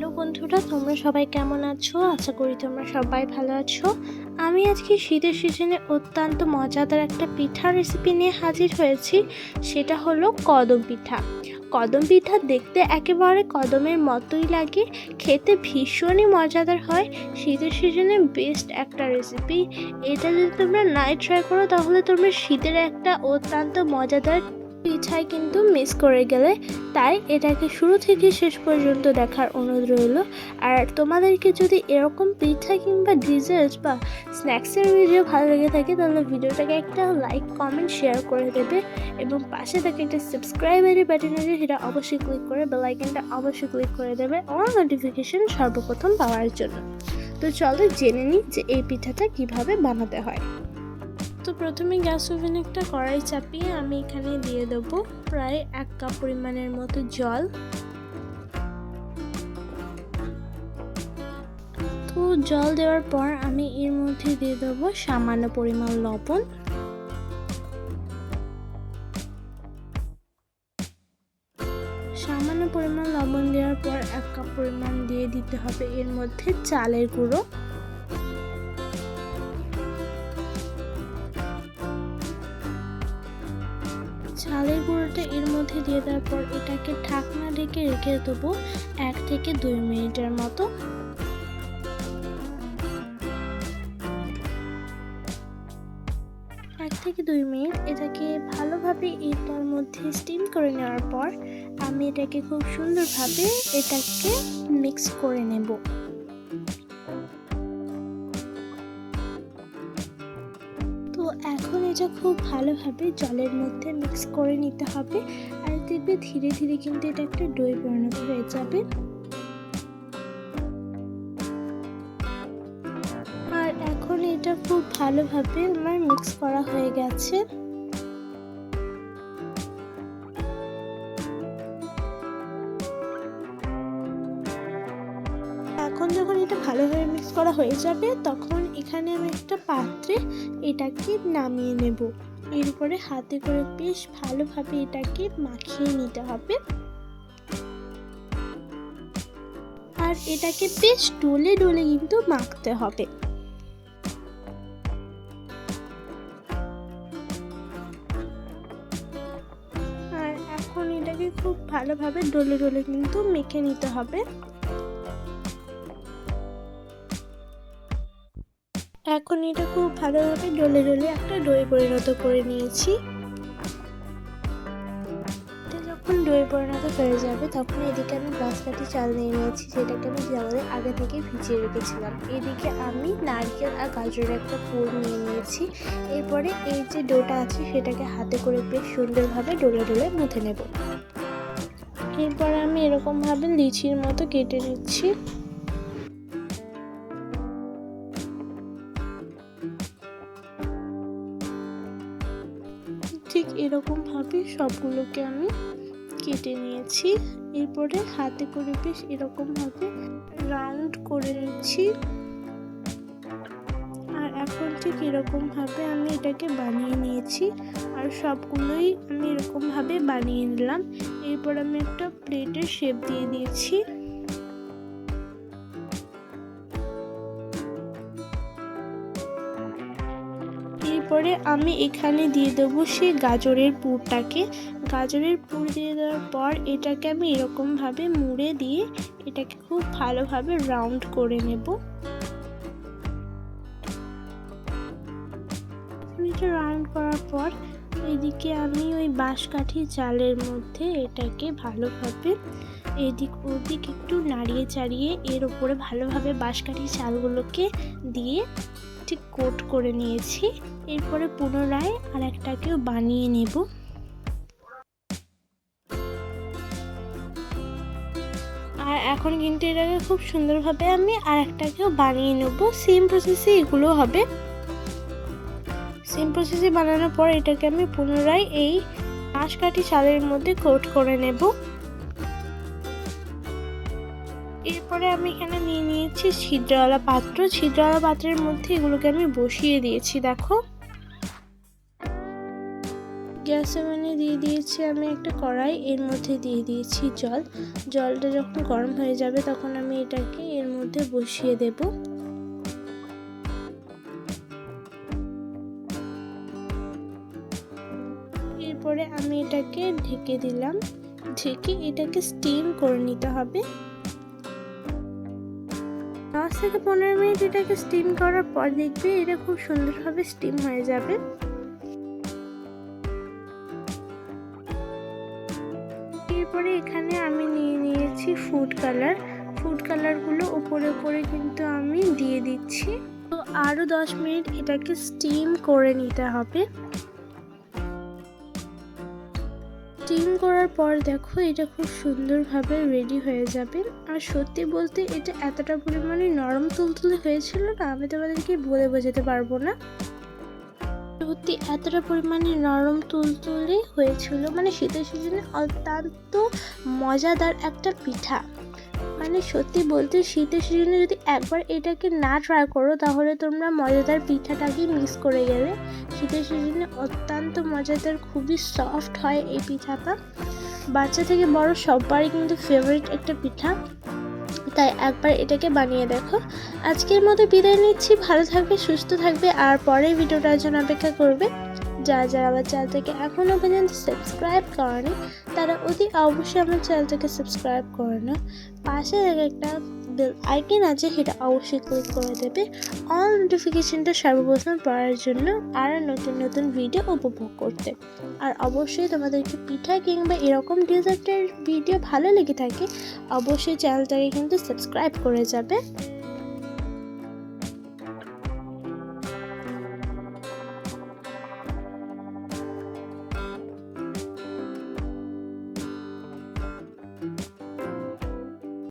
Hello বন্ধুরা, তোমরা সবাই কেমন আছো? আশা করি তোমরা সবাই ভালো আছো। আমি আজকে শীতের সিজনে অত্যন্ত মজাদার একটা পিঠা রেসিপি নিয়ে হাজির হয়েছি। সেটা হলো কদম পিঠা। কদম পিঠা দেখতে একেবারে কদমের মতোই লাগে, খেতে ভীষণই মজাদার হয়। শীতের সিজনে বেস্ট একটা রেসিপি এটা যদি তোমরা নাই ট্রাই করো, তাহলে তোমরা শীতের একটা অত্যন্ত মজাদার পিঠাই কিন্তু মিস করে গেলে তাই এটাকে শুরু থেকে শেষ পর্যন্ত দেখার অনুরোধ রইল। আর তোমাদেরকে যদি এরকম পিঠা কিংবা ডিজার্ট বা স্ন্যাক্সের ভিডিও ভালো লেগে থাকে, তাহলে ভিডিওটাকে একটা লাইক কমেন্ট শেয়ার করে দেবে এবং পাশে থাকে একটা সাবস্ক্রাইবারের বাটন আছে সেটা অবশ্যই ক্লিক করে বেল আইকনটা অবশ্যই ক্লিক করে দেবে অল নোটিফিকেশন সর্বপ্রথম পাওয়ার জন্য। তো চলো জেনে নিই যে এই পিঠাটা কীভাবে বানাতে হয়। তো প্রথমে গ্যাস ওভেনে একটা কড়াই চাপিয়ে আমি এখানে দিয়ে দেবো প্রায় এক কাপ পরিমাণের মতো জল। তো জল দেওয়ার পর আমি এর মধ্যে দিয়ে দেবো সামান্য পরিমাণ লবণ। সামান্য পরিমাণ লবণ দেওয়ার পর এক কাপ পরিমাণ দিয়ে দিতে হবে এর মধ্যে চালের গুঁড়ো। চালের গুঁড়োটা এর মধ্যে দিয়ে দেওয়ার পর এটাকে ঢাকনা ঢেকে রেখে দেবো এক থেকে দুই মিনিটের মতো। এক থেকে দুই মিনিট এটাকে ভালোভাবে এটার মধ্যে স্টিম করে নেওয়ার পর আমি এটাকে খুব সুন্দরভাবে এটাকে মিক্স করে নেব। এখন এটা খুব ভালোভাবে জলের মধ্যে মিক্স করে নিতে হবে। আর দেখবে ধীরে ধীরে কিন্তু এটা একটা দই পরিণত হয়ে যাবে। আর এখন এটা খুব ভালোভাবে আমার মিক্স করা হয়ে গেছে। এটা ভালোভাবে মিক্স করা হয়ে যাবে, তখন এখানে আমি একটা পাত্রে এটাকে নামিয়ে নেব। এরপরে হাতে করে বেশ ভালোভাবে এটাকে মাখিয়ে নিতে হবে। আর এটাকে বেশ ডলে ডলে কিন্তু মাখতে হবে। আর এখন এটাকে খুব ভালোভাবে ডলে ডলে কিন্তু মেখে নিতে হবে। এখন এটা খুব ভালোভাবে ডলে ডলে একটা দই পরিণত করে নিয়েছি। যখন দই পরিণত হয়ে যাবে, তখন এদিকে আমি বাঁশকাঠি চাল নিয়ে নিয়েছি, যেটাকে আমি জলে আগে থেকে ভিজিয়ে রেখেছিলাম। এদিকে আমি নারকেল আর গাজরের একটা পুর নিয়ে নিয়েছি। এরপরে এই যে ডোটা আছে, সেটাকে হাতে করে বেশ সুন্দরভাবে ডলে ডলে মুথে নেব। এরপরে আমি এরকমভাবে লিচির মতো কেটে নিচ্ছি। এরকমভাবে সবগুলোকে আমি কেটে নিয়েছি। এরপরে হাতে করে বেশ এরকমভাবে রাউন্ড করে নিচ্ছি। আর এখন ঠিক এরকমভাবে আমি এটাকে বানিয়ে নিয়েছি। আর সবগুলোই আমি এরকমভাবে বানিয়ে নিলাম। এরপর আমি একটা প্লেটের শেপ দিয়ে দিয়েছি। এরপরে আমি এখানে দিয়ে দেবো সেই গাজরের পুরটাকে। গাজরের পুর দিয়ে দেওয়ার পর এটাকে আমি এরকমভাবে মুড়ে দিয়ে এটাকে খুব ভালোভাবে রাউন্ড করে নেব। এটা রাউন্ড করার পর এদিকে আমি ওই বাঁশকাঠি চালের মধ্যে এটাকে ভালোভাবে এদিক ওদিক একটু নাড়িয়ে চাড়িয়ে এর উপরে ভালোভাবে বাঁশকাঠি চালগুলোকে দিয়ে ঠিক কোট করে নিয়েছি। এরপরে পুনরায় আর একটাকেও বানিয়ে নেব। আর এখন কিন্তু এটাকে খুব সুন্দরভাবে আমি আর একটাকেও বানিয়ে নেব। সেম প্রসেসে এগুলো হবে। সেম প্রসেসে বানানোর পর এটাকে আমি পুনরায় এই আঁশকাঠি চালের মধ্যে কোট করে নেব। এরপরে আমি এখানে নিয়ে নিয়েছি ছিদ্রওয়ালা পাত্র। ছিদ্রওয়ালা পাত্রের মধ্যে এগুলোকে আমি বসিয়ে দিয়েছি, দেখো। গ্যাস মানে দিয়ে দিয়েছি আমি একটা কড়াই, এর মধ্যে দিয়ে দিয়েছি জল। জলটা যখন গরম হয়ে যাবে তখন আমি এটাকে এর মধ্যে বসিয়ে দেব। এরপরে আমি এটাকে ঢেকে দিলাম। ঢেকে এটাকে স্টিম করে নিতে হবে। দশ থেকে পনেরো মিনিট এটাকে স্টিম করার পর দেখবে এটা খুব সুন্দরভাবে স্টিম হয়ে যাবে। এরপরে এখানে আমি নিয়ে নিয়েছি ফুড কালার ফুড কালারগুলো উপরে উপরে কিন্তু আমি দিয়ে দিচ্ছি। তো আরও দশ মিনিট এটাকে স্টিম করে নিতে হবে। স্টিম করার পর দেখো এটা খুব সুন্দরভাবে রেডি হয়ে যাবে। আর সত্যি বলতে এটা এতটা পরিমাণে নরম তুলতুলে হয়েছিল না, আমি তোমাদেরকে বলে বোঝাতে পারব না। সত্যি এতটা পরিমাণে নরম তুলতুলে হয়েছিল মানে শীতের সিজনে অত্যন্ত মজাদার একটা পিঠা। মানে সত্যি বলতে শীতের সিজনে যদি একবার এটাকে না ট্রাই করো, তাহলে তোমরা মজাদার পিঠাটাকেই মিস করে গেলে শীতের সিজনে অত্যন্ত মজাদার, খুবই সফট হয় এই পিঠাটা। বাচ্চা থেকে বড় সবারই কিন্তু ফেভারিট একটা পিঠা। তাই একবার এটাকে বানিয়ে দেখো। আজকের মতো বিদায় নিচ্ছি। ভালো থাকবে, সুস্থ থাকবে, আর পরের ভিডিওটার জন্য অপেক্ষা করবে। যারা যারা আমার চ্যানেলটাকে এখনও পর্যন্ত সাবস্ক্রাইব করেনি, তারা অতি অবশ্যই আমার চ্যানেলটাকে সাবস্ক্রাইব করে নাও। পাশে একটা বেল আইকন আছে, সেটা অবশ্যই ক্লিক করে দেবে। অল নোটিফিকেশনটা সর্বপ্রথম পাওয়ার জন্য আরও নতুন নতুন ভিডিও উপভোগ করতে। আর অবশ্যই তোমাদেরকে পিঠা কিংবা এরকম ডিজার্টের ভিডিও ভালো লেগে থাকে, অবশ্যই চ্যানেলটাকে কিন্তু সাবস্ক্রাইব করে যাবে।